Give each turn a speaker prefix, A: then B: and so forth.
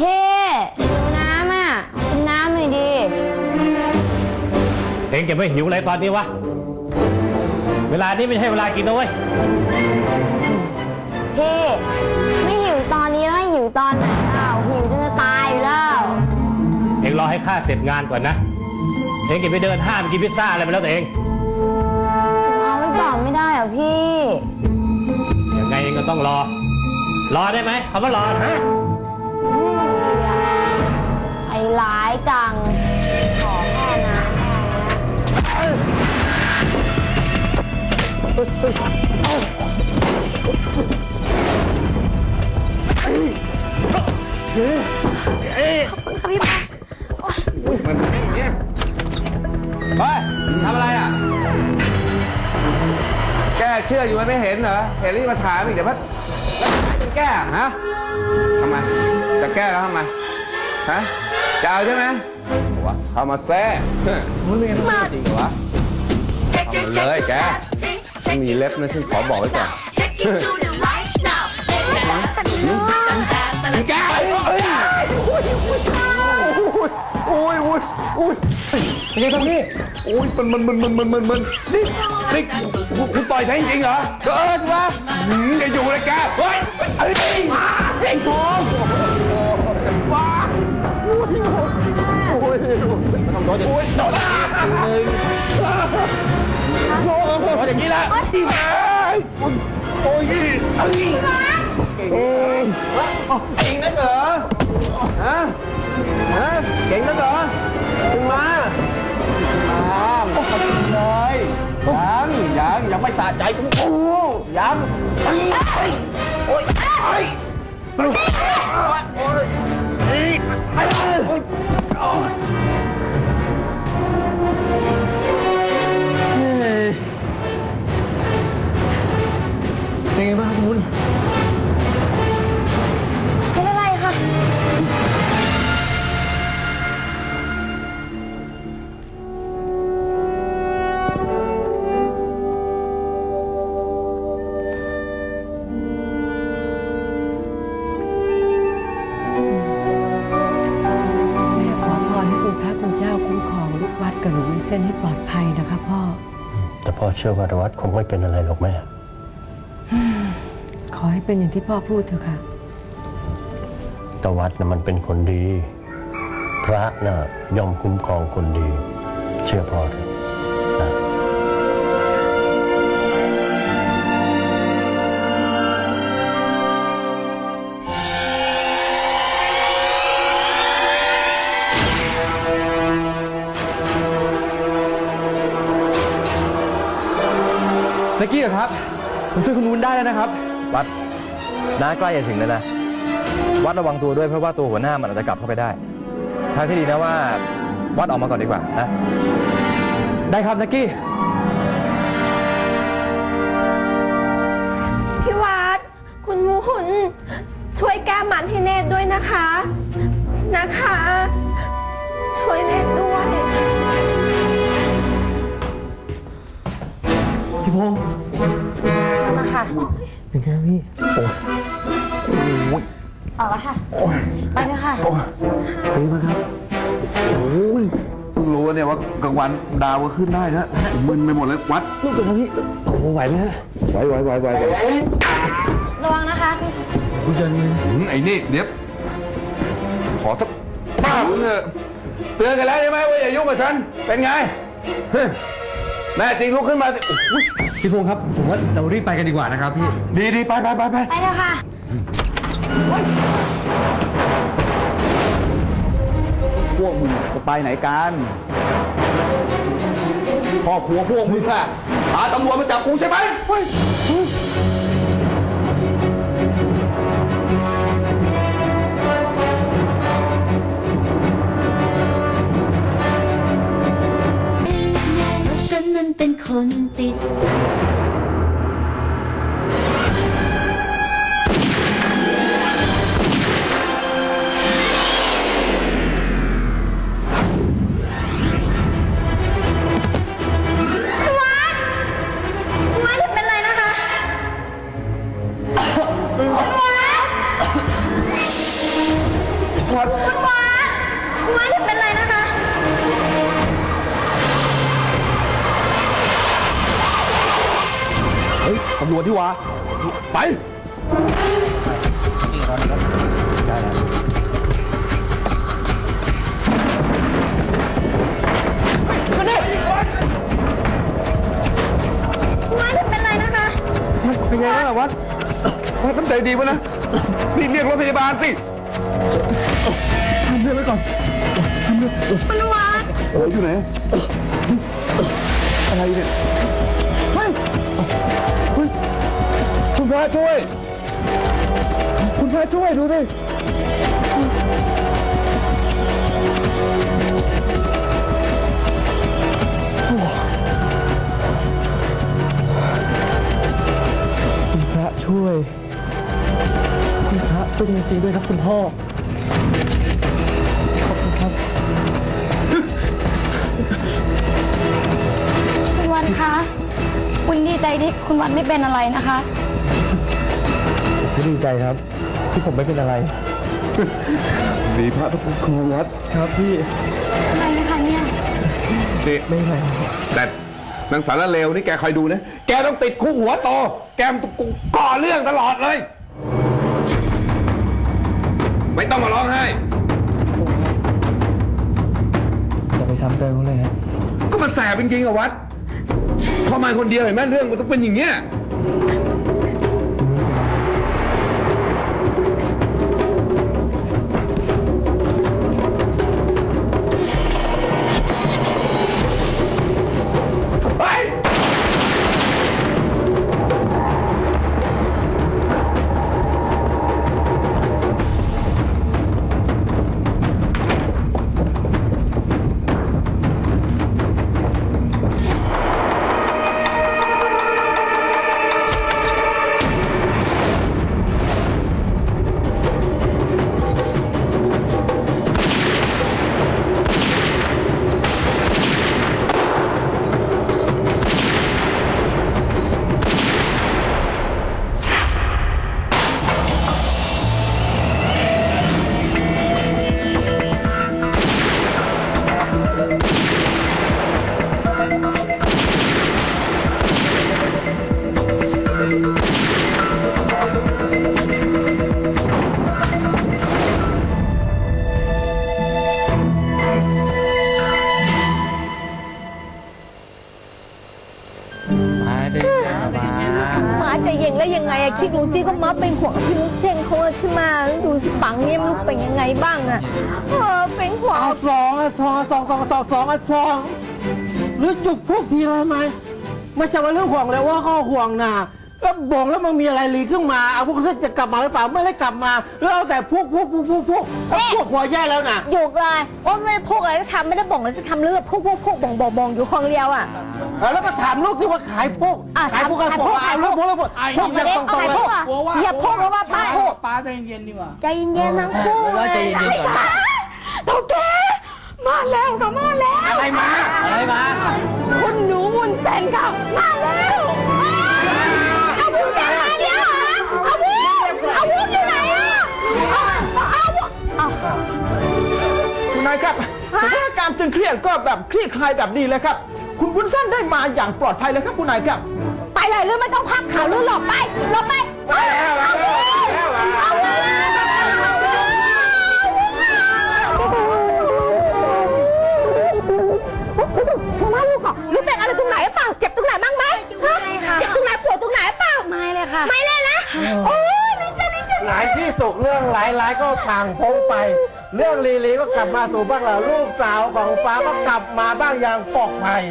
A: เท่หิวน้ำอะกินน้ำหน่อยดิ
B: เองจะไม่หิวอะไรตอนนี้วะ เวลานี้ไม่ใช่เวลากินนะเว้ย
A: พี่ไม่หิวตอนนี้แล้วให้หิวตอนไหนเปล่าหิวจนจะตายอยู่แล้ว
B: เองรอให้ข้าเสร็จงานก่อนนะ เองกินไปเดินห้างกินพิซซ่าอะไรไปแล้วแต่เอง
A: เอาไว้ก่อนไม่ได้เหรอพี่
B: ยังไงเองก็ต้องรอ รอได้ไหมคำว่ารอฮะ
A: อืมไอ้ ร้ายจัง ขอแค่น้ำแค่นี้
C: มันเนี่ยเฮ้ยทำอะไรอะ แกเชื่ออยู่ไหมไม่เห็นเหรอ เห็นรีบมาถามอีกเดี๋ยวพัดแล้วจะแก้ฮะทำไม จะแก้แล้วทำไม ฮะ จะเอาใช่ไหมวะเข้ามาแซ่มึงเป็นไงจริงเหรอวะเอามาเลยแกไม่มีเล็บนะฉันขอบอกไว้ก่อนแกเอ้ยโอ้ยโอ้ยโอ้ยโอ้ยเป็นไงครับพี่โอ้ยมันมันมันมันมันมันมันนี่นี่คุณคุณต่อยใช่จริงเหรอเกินวะหืมจะอยู่เลยแกเฮ้ยเอ้ยมาไอ้ทองว้ ไม่ต้องนโอ้ยโดนหนึ่งโอ้โหอย่างนี้ละโอ้ยโอ้ยเอ้ยเองเองนั่นเหรอฮะฮะเก่งนั่นเหรอมึงมามาขอบคุณเลยยังยังยังไม่สะใจกูโอ้ยังเอ้ยโอ้ยโอ้ยโอ้ยโอ้ย
B: ชื่อว่าวัดคงไม่เป็นอะไรหรอกแม่
D: ขอให้เป็นอย่างที่พ่อพูดเถอะค่ะ
B: แต่วัดน่ะมันเป็นคนดี พระน่ะย่อมคุ้มครองคนดี เชื่อพ่อเถอะนะ
C: ตะกี้เหรอครับ ผมช่วยคุณวุ้นได้แล้วนะครับ
E: วัดน้าใกล้จะถึงแล้วนะ วัดระวังตัวด้วยเพราะว่าตัวหัวหน้ามันอาจจะกลับเข้าไปได้ ทางที่ดีนะว่า วัดออกมาก่อนดีกว่านะ
C: ได้ครับนักกี้
F: พี่วัด คุณมูหุนช่วยแก้มันให้เนตรด้วยนะคะ นะคะ เป็
C: นไงพี่โอ้ย
A: ออกแล้วค่ะ ไปเลยค่ะ
C: เป็นไงบ้างครับโอ้ยเพิ่งรู้ว่าเนี่ยว่ากลางวันดาวก็ขึ้นได้นะมึนไปหมดเลยวัดลูกเป็นครับพี่โอ้ไหวไหมฮะไหวไหวไหวไหวไหว
A: ระวังนะคะพี่
C: ผู้ชายนี่ไอ้นี่เดี๋ยวขอสักป้าบเถอะเตือนกันแล้วใช่ไหมว่าอย่ายุ่งกับฉันเป็นไงเฮ้ยแน่จริงลุกขึ้นมาสิโอ้ย
E: พี่พงศ์ครับ ผมว่าเรารีบไปกันดีกว่านะครับพี่
C: ดีดีไปไปไปไป
A: ไปเลยค่ะ
C: พวกมึงจะไปไหนกันพ่อครัวพวกมึงอะพาตำรวจมาจับกูใช่ไหมเฮ้ย
G: ว่าฉันนั้นเป็นคนติด
F: คุณวัดคุณวัดจะเป็นไรนะคะ
C: เฮ้ยตำรวจที่วะไป
F: คุณวัดจะเป็นไรนะคะ
C: เป็นไงบ้างอะวัดวัดตั้งใจดีวะนะนี่เรียกรถพยาบาลสิทำเรื่อง ไว้ก่อนทำเรื่อง
F: คุณวัด
C: เอออยู่ไหน อะไรเนี่ย เฮ้ย เฮ้ย คุณพระช่วย คุณพระช่วยดูสิคุณพระช่วย คุณพระช่วยจริงๆด้วยครับคุณพ่อ
A: วันคะ คุณดีใจที่คุณวันไม่เป็นอะไรนะคะ
C: ดีใจครับ ที่ผมไม่เป็นอะไรดีพระทุกครองวัดครับพี่
A: อะไรนะคะเนี่ย
C: นี่ไม่เป็นไรแต่นางสารเลวนี่แกคอยดูนะ แกต้องติดคุกหัวโต แกมนตุกก่อเรื่องตลอดเลย ไม่ต้องมาร้องไห้
E: อย่าไปซ้ำเติมเขาเลยฮะ
C: ก็มันแสบจริงๆอะวัด พอมาคนเดียวเห็นไหมเรื่องมันต้องเป็นอย่างเงี้ย
F: ที่ลูซี่ก็มาเป็นห่วงพี่ลูกเส้นเขาอะใช่ไหมดูสิปังเนี่ยไม่รู้เป็นยังไงบ้างอะเออเป็นห่วง
H: สองอะสองสองสองสองสองอะสองหรือจุกพวกทีไรไหมไม่ใช่ว่าเรื่องห่วงเลยว่าก็ห่วงนะ ก็บอกแล้วมันมีอะไรลีขึ้นมาเอาพวกเส้นจะกลับมาหรือเปล่าไม่ได้กลับมาแล้วเอาแต่พวกพวกพวกพวกพวกแล้วพวกหัวแย่แล้วนะ
F: หยุดเลยว่าไม่ได้พูดอะไรจะทำไม่ได้บ่งอะไรจะทำเรื่องพูดพูดพูดบ่งบ่งบ่งอยู่คนเดียวอะ
H: เออแล้วก็ถามลูกที่ว่าขายพวก
F: อะ
H: ขายพวกกัน
F: ขาย
H: พ
F: พ
H: ว
F: ว
H: ก
F: ก
H: ขายพวกพวกพวก
F: พวกมาเด็กเอาขายพวกอะอย่าพูดแล้วว่าป้าพูด
H: ป้าใจเย็นดีกว่า
F: ใจเย็นๆทั้งคู่
H: ว่าใจเย็นๆก่อน
F: เท่าแกมาแล้วค่ะมาแล้ว
H: อะไรมาอะไรมา
F: คุณหนูมุนเซนค่ะมาแล้ว
H: คุณนายครับสถานการณ์จึงเครียดก็แบบคลี่คลายแบบนี้เลยครับ คุณวุ้นเส้นได้มาอย่างปลอดภัยเลยครับคุณนายครับ
F: ไปเลยหรือไม่ต้องพักข่าวหรือหลบไปหลบไปเอาวุ้นเอาวุ้นมาลูกอะลูกเป็นอะไรตรงไหนเปล่าเจ็บตรงไหนบ้างไหมฮะเจ็บตรงไหนปวดตรงไหนเปล่า
A: ไม่เลยค่ะ
F: ไม่เลยนะโอ้ยนี่จะนี่จะ
H: หลายที่สุกเรื่องหลายหลายๆก็ผ่างพ้งไป เรื่องลีลีก็กลับมาสู่บ้างแล้วลูกสาวของฟ้าก็กลับมาบ้างอย่างปลอดภัย